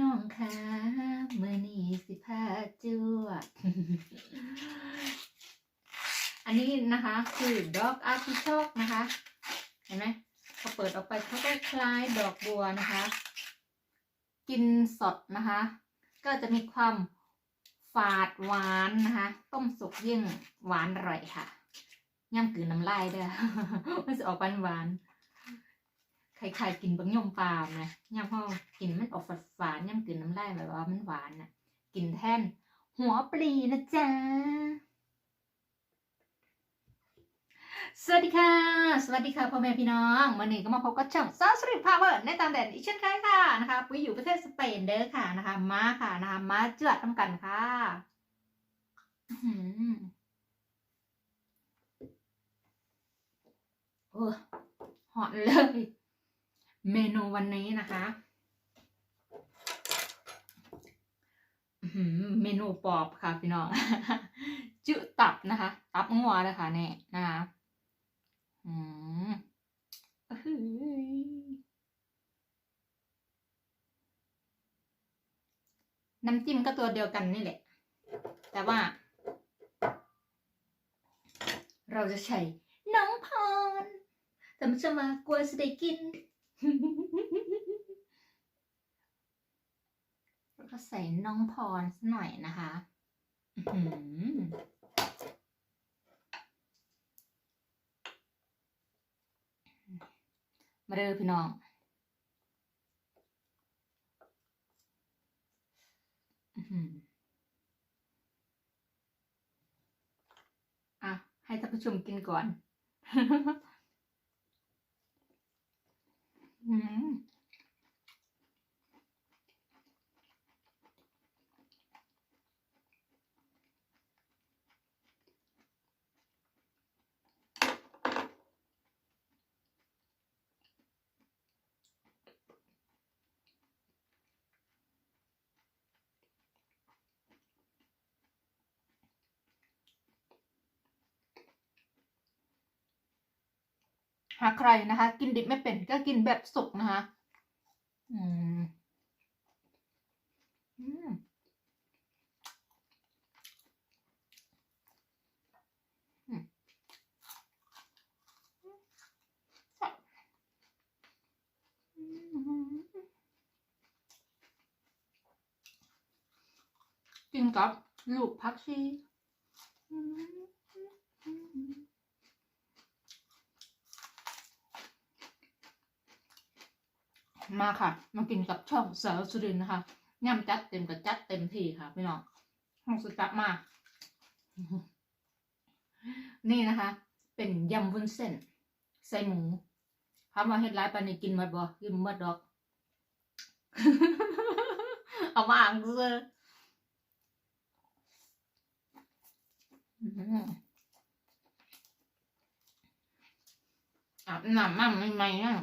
น้องคะเมื่อนี้สิพาจวดอันนี้นะคะ คือดอกอาร์ติโชกนะคะ เห็นไหมพอเปิดออกไปเขาก็คล้ายดอกบัวนะคะ กินสดนะคะ ก็จะมีความฝาดหวานนะคะ ต้มสุกยิ่งหวานอร่อยค่ะย่ำกลืนน้ำลายเด้อมันจะออกหวานหวาน ๆใครๆกินบางยมปลามนะย่ำพอกินมันออกฝาดฝานๆย่ำกลืนน้ำลายแบบว่ามันหวานนะกินแท่น หัวปลีนะจ๊ะ สวัสดีค่ะ สวัสดีค่ะพ่อแม่พี่น้องวันนี้ก็มาพบกับช่องซาสริพาวเวอร์ในตางแดนอีกเช่นเคยค่ะนะคะปุ้ยอยู่ประเทศสเปนเด้อค่ะนะคะ มาค่ะนะคะมาเจือดทำกันค่ะอือหือโอ้หอนเลย เมนูวันนี้นะคะเมนูปอบค่ะพี่น้องจืดตับนะคะ ตับงัวเลยค่ะเนี่ยนะคะอืมน้ำจิ้มก็ตัวเดียวกันนี่แหละ แต่ว่า เราจะใช้น้องพรแต่มันจะมากลัวจะได้กิน แล้วก็ใส่น้องพรสักหน่อยนะคะมาเด้อพี่น้องอะ ให้ท่านผู้ชมกินก่อน อื หากใครนะคะ กินดิบไม่เป็นก็กินแบบสุกนะคะ อืมอือืมอืมกินกับลูกพักชีอืม มาค่ะ มากินกับช่องสาวสุรินทร์นะคะย่ำจัดเต็มกับจัดเต็มที่ค่ะพี่น้องห้องสุดจับมากนี่นะคะ เป็นยำวุ้นเส้น ใส่หมูคำว่าเฮ็ดร้ายปานนี้กินมดบ่กินมดดอก เอามาอ่างเซออื้อหือาบน้ำมั่งไม่ไหมอะ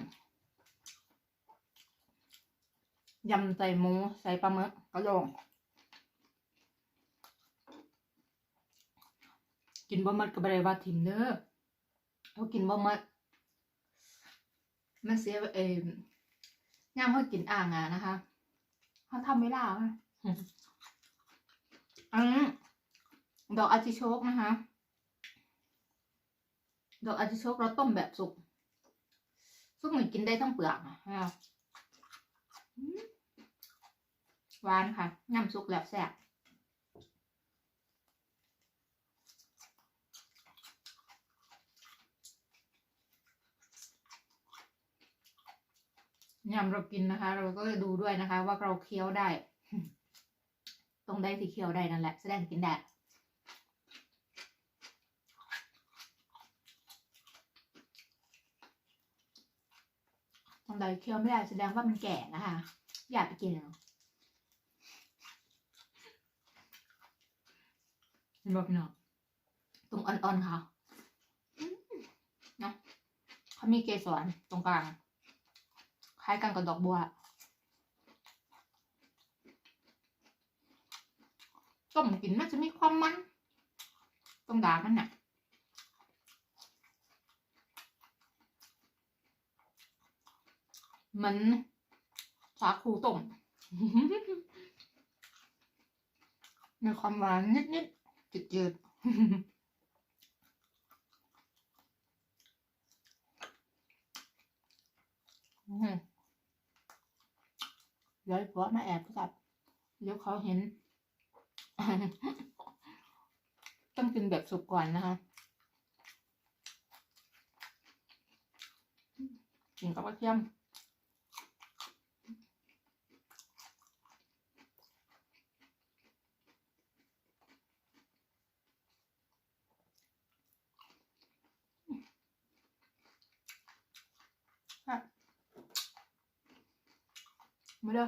ยำใส่หมูใส่ปลาหมึกกระโหลงกินบ่หมดก็บ่ได้ว่าทิมเด้อเขากินบ่หมดมันเสียเออย่ามเขากินอ่างอะนะคะเขาทำไม่ได้ค่ะอันนี้ดอกอาร์ติโชกนะคะดอกอาร์ติโชกเราต้มแบบสุก สุกเหมือนกินได้ทั้งเปลือกนะฮะ หวานค่ะน้ำซุปแล้วแซ่บยำเรากินนะคะ เราก็ดูด้วยนะคะ ว่าเราเคี้ยวได้ ตรงได้ที่เคี้ยวได้นั่นแหละแสดงกินได้ตรงใดเคี้ยวไม่ได้แสดงว่ามันแก่นะคะ อยากไปกินแล้ว เห็นบอกพี่น้องตรงอ่อนๆค่ะนะเขามีเกสรตรงกลางคล้ายกันกับดอกบัวต้มกินน่าจะมีความมันตรงดามันน่ะเหมันสาคูต้มมีความหวานนิดๆ จืดๆอืมเดี๋ยวไอ้ผัวมาแอบกับเดี๋ยวเขาเห็น ต้องกินแบบสุกก่อนนะคะกินกับกระเทียม มาเด้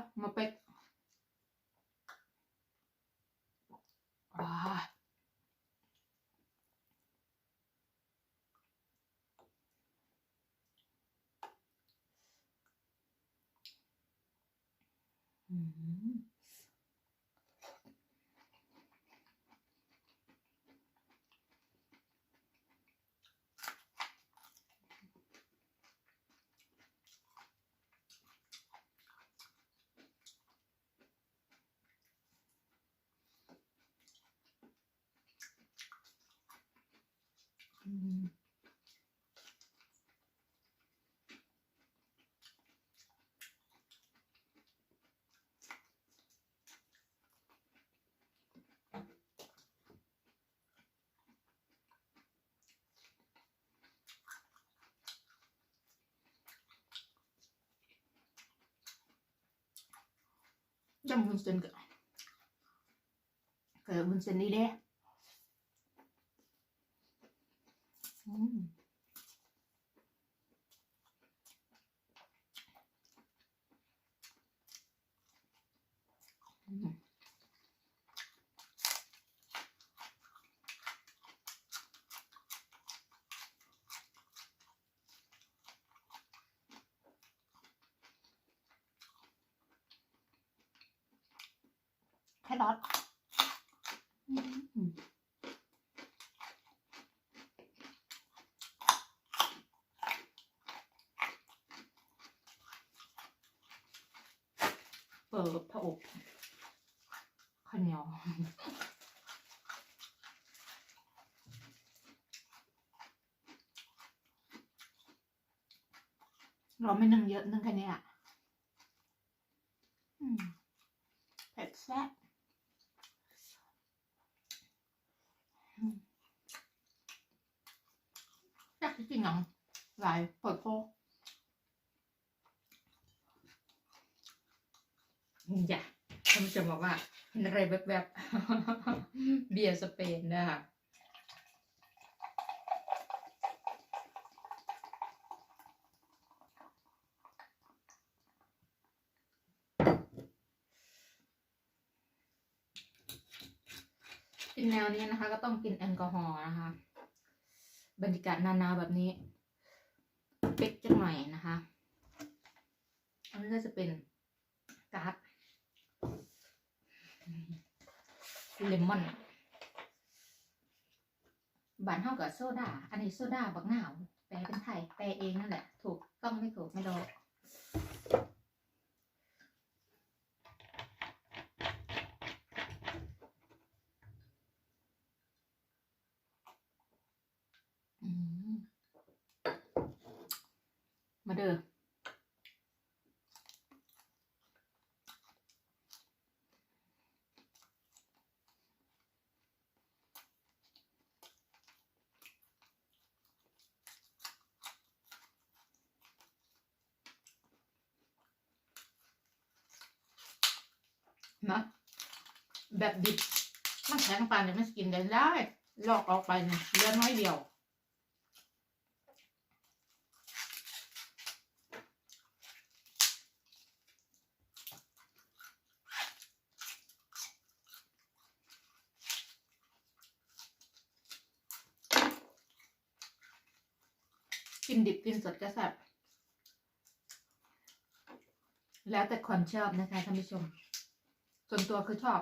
จำวุ้นเส้นก็เกิดวุ้นเส้นนี่เด้อืมอืมแครอทอืม เปิดผอบข้าวเหนียวเราไม่นึ่งเยอะนึ่งแค่นี้อืมเผ็ดแซ่บอยากกินหนังหลายเปิดโค อย่าท่านผู้ชมบอกว่าเห็นอะไรแบบๆเบียร์สเปนนะคะกินแนวนี้นะคะ ก็ต้องกินแอลกอฮอล์นะคะ บรรยากาศหนาวๆแบบนี้ เป๊กจังหน่อยนะคะ อันนี้ก็จะเป็นการ์ด เลมอนบานเท่ากับโซดา อันนี้โซดาบักหนาว แปลเป็นไทย แปลเองนั่นแหละ ถูกต้องไม่ถูกไม่รู้มาเด้อ นะแบบดิบมันแข็งปานเนี่ยมันกินได้ได้ลอกออกไปเนี่ยเลือน้อยเดียวกินดิบกินสดก็แซ่บแล้วแต่คนชอบนะคะท่านผู้ชม ส่วนตัวคือชอบ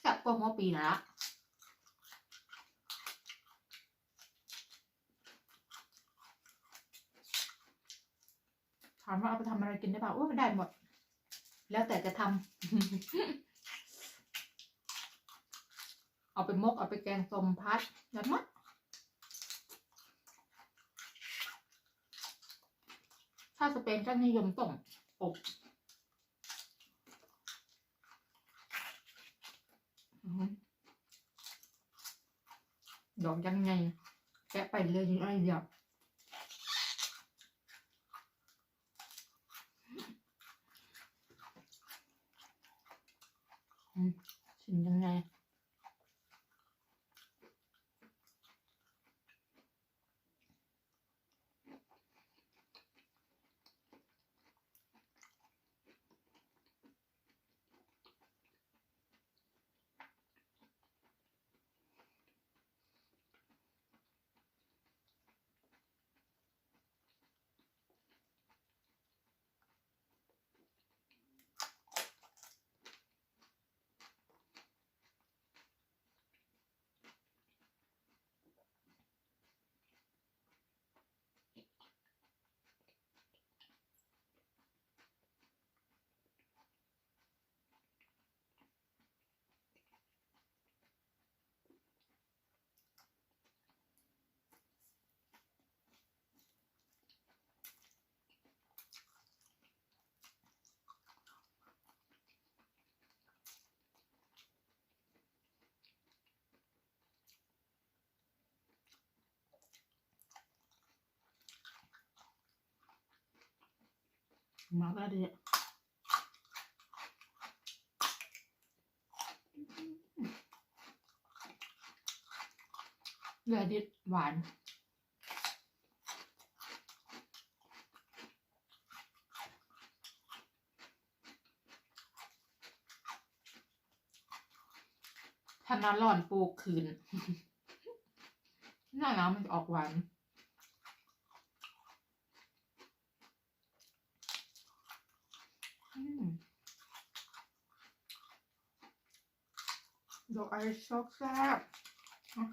แซ่บกว่าหัวปีนะละถามว่าเอาไปทำอะไรกินได้เปล่าอุ้ยได้หมด แล้วแต่จะทำ เอาไปมก เอาไปแกงสมพัดได้หมด ถ้าสเปนก็นิยมต้มอบดอกยังไงแกะไปเลยยังไงเดียวชิมยังไง มาก็ดีเลือดิดหวานถ้าน้ำร้อนปลูกคืนน้าหนาวมันออกหวาน อืม ดอกไอช็อกแซ่บอะ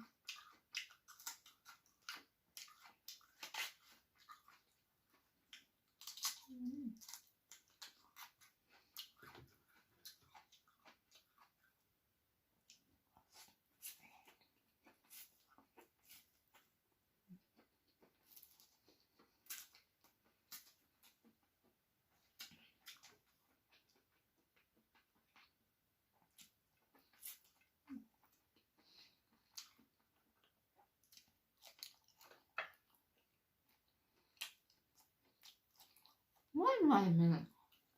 อืม ไม่ไหวมันอะ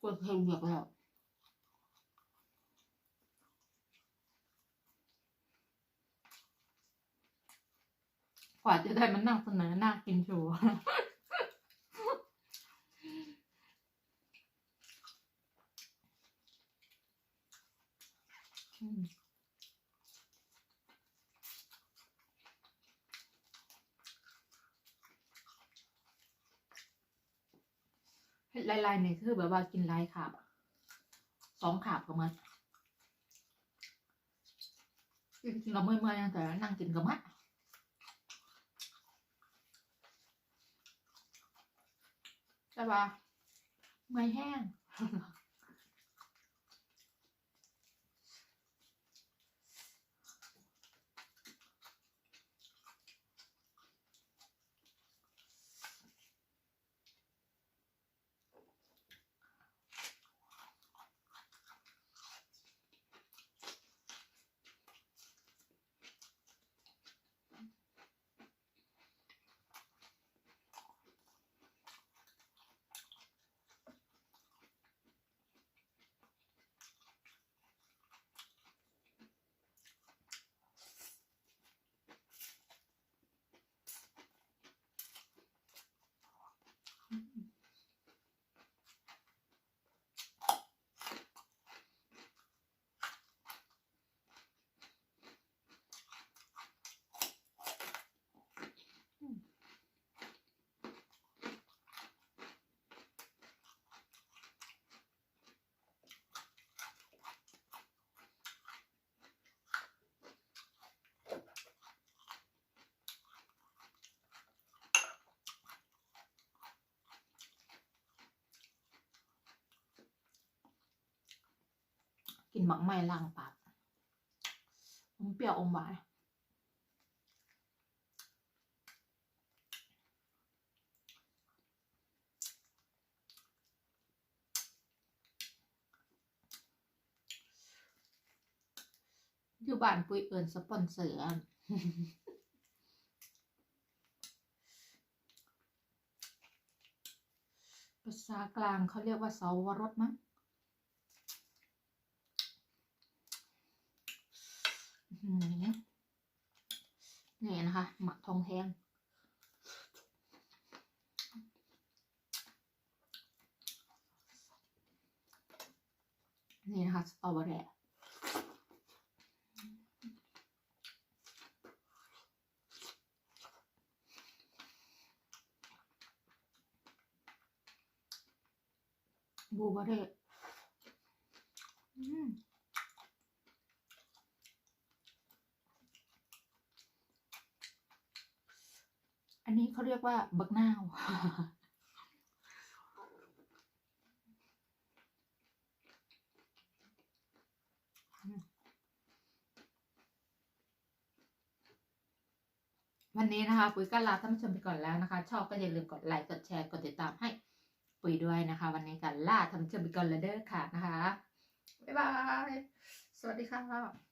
กดเพลงเบียกแล้วกว่าจะได้มันนั่งเสนอหน้ากินโชว์อืมเฮ็ด ลายๆนี่คือแบบว่ากินหลายขาบสองขาบก็มันจริงๆเราเมื่อยๆแต่นั่งกินก็มัดแต่ว่าไม่แห้ง อ กิน หมักไหม้ล่างปากอมเปรี้ยวอมหวานอยู่บ้านปุยเอิญสปอนเซอร์ภาษากลางเขาเรียกว่าเสาวรสมั้งอื้อหือ นะคะ หมักทองแทงนี่นะคะสตรอเบอรี่บูเบอรี่อืมอันนี้ เขาเรียกว่าบักนาว วันนี้นะคะ ปุ๋ยก็ลาท่านผู้ชมไปก่อนแล้วนะคะ ชอบก็อย่าลืมกดไลค์กดแชร์กดติดตามให้ปุ๋ยด้วยนะคะ วันนี้ก็ลาท่านผู้ชมไปก่อนแล้วเด้อค่ะนะคะ บ๊ายบาย สวัสดีค่ะ